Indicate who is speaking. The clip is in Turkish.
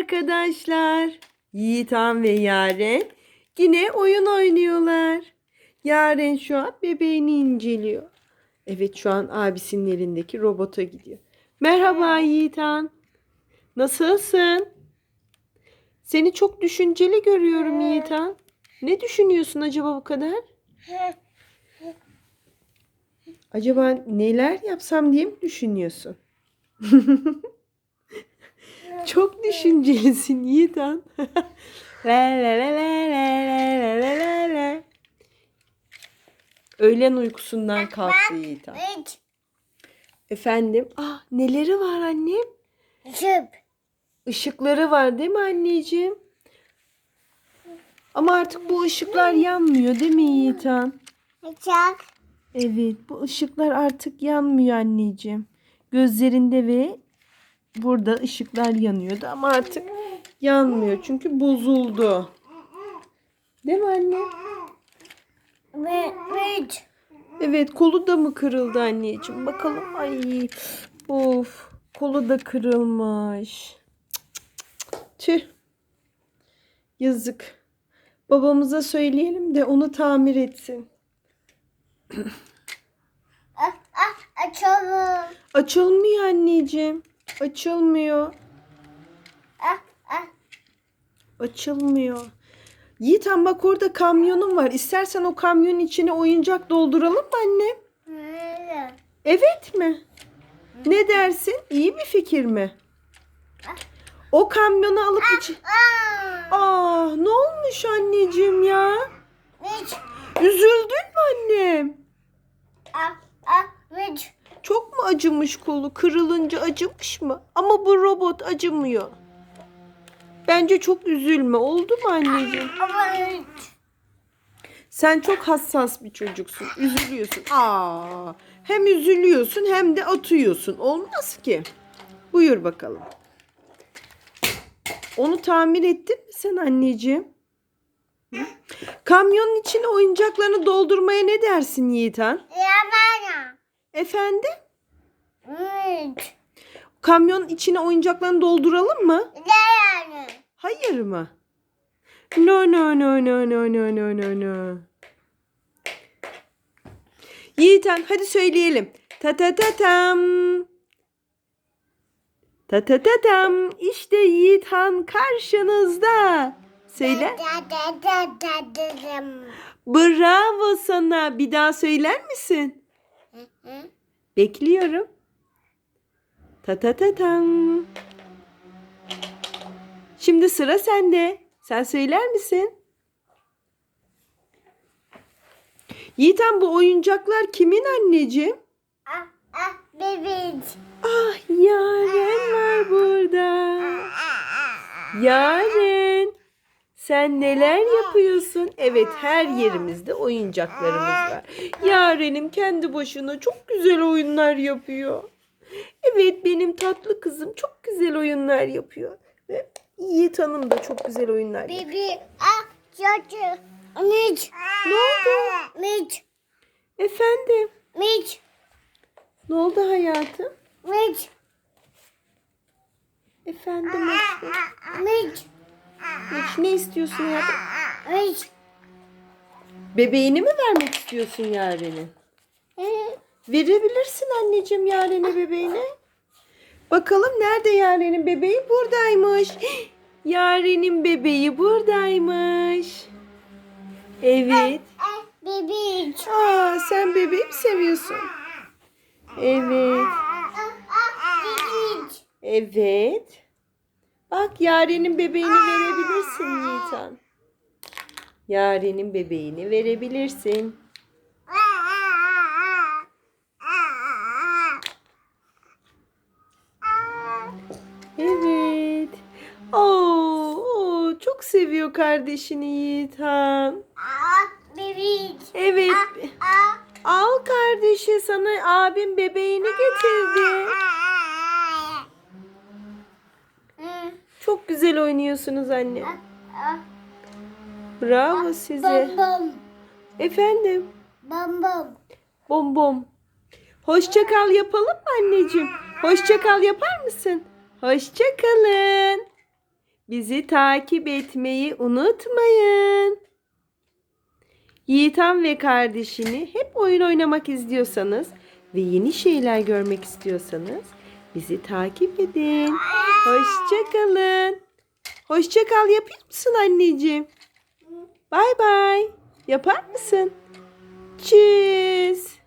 Speaker 1: arkadaşlar. Yiğitan ve Yaren yine oyun oynuyorlar. Yaren şu an bebeğini inceliyor. Evet şu an abisinin elindeki robota gidiyor. Merhaba Yiğitan. Nasılsın? Seni çok düşünceli görüyorum Yiğitan. Ne düşünüyorsun acaba bu kadar? Acaba neler yapsam diye mi düşünüyorsun? Çok düşüncelisin Yiğitan. la la la la la la la la la. Öğlen uykusundan kalktı Yiğitan.
Speaker 2: Üç.
Speaker 1: Efendim? Ah neleri var annem?
Speaker 2: Çöp.
Speaker 1: Işıkları var değil mi anneciğim? Ama artık bu ışıklar yanmıyor değil mi Yiğitan?
Speaker 2: Çak.
Speaker 1: Evet bu ışıklar artık yanmıyor anneciğim. Gözlerinde ve burada ışıklar yanıyordu ama artık yanmıyor çünkü bozuldu. Değil mi anne?
Speaker 2: Ve üç.
Speaker 1: Evet kolu da mı kırıldı anneciğim? Bakalım. Ay of kolu da kırılmış. Tüh. Yazık. Babamıza söyleyelim de onu tamir etsin.
Speaker 2: Ah, ah, açalım.
Speaker 1: Açılmıyor anneciğim. Açılmıyor.
Speaker 2: Ah, ah.
Speaker 1: Açılmıyor. Yiğitan bak orada kamyonun var. İstersen o kamyonun içine oyuncak dolduralım mı anne? Evet mi? Ne dersin? İyi bir fikir mi? O kamyonu alıp içi...
Speaker 2: Ah.
Speaker 1: Aa, ne olmuş anneciğim ya? Üzüldün mü annem?
Speaker 2: Ah, ah.
Speaker 1: Çok mu acımış kolu? Kırılınca acımış mı? Ama bu robot acımıyor. Bence çok üzülme. Oldu mu anneciğim?
Speaker 2: Üç.
Speaker 1: Sen çok hassas bir çocuksun. Üzülüyorsun. Aa, hem üzülüyorsun hem de atıyorsun. Olmaz ki. Buyur bakalım. Onu tamir ettin mi sen anneciğim? Hı? Kamyonun içine oyuncaklarını doldurmaya ne dersin Yiğitan?
Speaker 2: Ya.
Speaker 1: Efendim?
Speaker 2: Üç.
Speaker 1: Kamyonun içine oyuncaklarını dolduralım mı?
Speaker 2: Yani?
Speaker 1: Hayır mı? No no no no no no no no no. Yiğitan hadi söyleyelim. Ta ta ta tam. Ta ta ta tam. İşte Yiğitan karşınızda. Söyle. Bravo sana. Bir daha söyler misin? Bekliyorum. Ta ta ta tam. Şimdi sıra sende. Sen söyler misin? Yiğitan bu oyuncaklar kimin anneciğim?
Speaker 2: Ah, ah, bebek.
Speaker 1: Ah Yaren var burada. Yaren. Sen neler yapıyorsun? Evet her yerimizde oyuncaklarımız var. Yaren'im kendi başına çok güzel oyunlar yapıyor. Evet benim tatlı kızım çok güzel oyunlar yapıyor. Ve Yiğit Hanım da çok güzel oyunlar yapıyor.
Speaker 2: Bebek. Ah, çocuğu. Üç.
Speaker 1: Ne oldu?
Speaker 2: Üç.
Speaker 1: Efendim?
Speaker 2: Üç.
Speaker 1: Ne oldu hayatım?
Speaker 2: Üç.
Speaker 1: Efendim aşkım.
Speaker 2: Üç.
Speaker 1: Hiç ne istiyorsun?
Speaker 2: Üç.
Speaker 1: Bebeğini mi vermek istiyorsun Yaren'e? Verebilirsin anneciğim Yaren'e bebeğini. Bakalım nerede Yaren'in bebeği? Buradaymış. Yaren'in bebeği buradaymış. Evet.
Speaker 2: Bebek.
Speaker 1: Aa, sen bebeği mi seviyorsun? Evet. Evet. Bak Yaren'in bebeğini verebilirsin Yiğitan. Yaren'in bebeğini verebilirsin. Evet. Oo, oo, çok seviyor kardeşini Yiğitan. Evet. Al kardeşi sana abim bebeğini getirdi.
Speaker 2: Hı,
Speaker 1: Çok güzel oynuyorsunuz anne.
Speaker 2: ah.
Speaker 1: Bravo size.
Speaker 2: Bom.
Speaker 1: Efendim.
Speaker 2: Bom bom.
Speaker 1: Bom bom. Hoşça kal yapalım mı anneciğim? Hoşça kal yapar mısın? Hoşça kalın. Bizi takip etmeyi unutmayın. Yiğitan ve kardeşini hep oyun oynamak istiyorsanız ve yeni şeyler görmek istiyorsanız bizi takip edin. Hoşçakalın. Hoşçakal yapıyor musun anneciğim? Bay bay. Yapar mısın? Tschüss.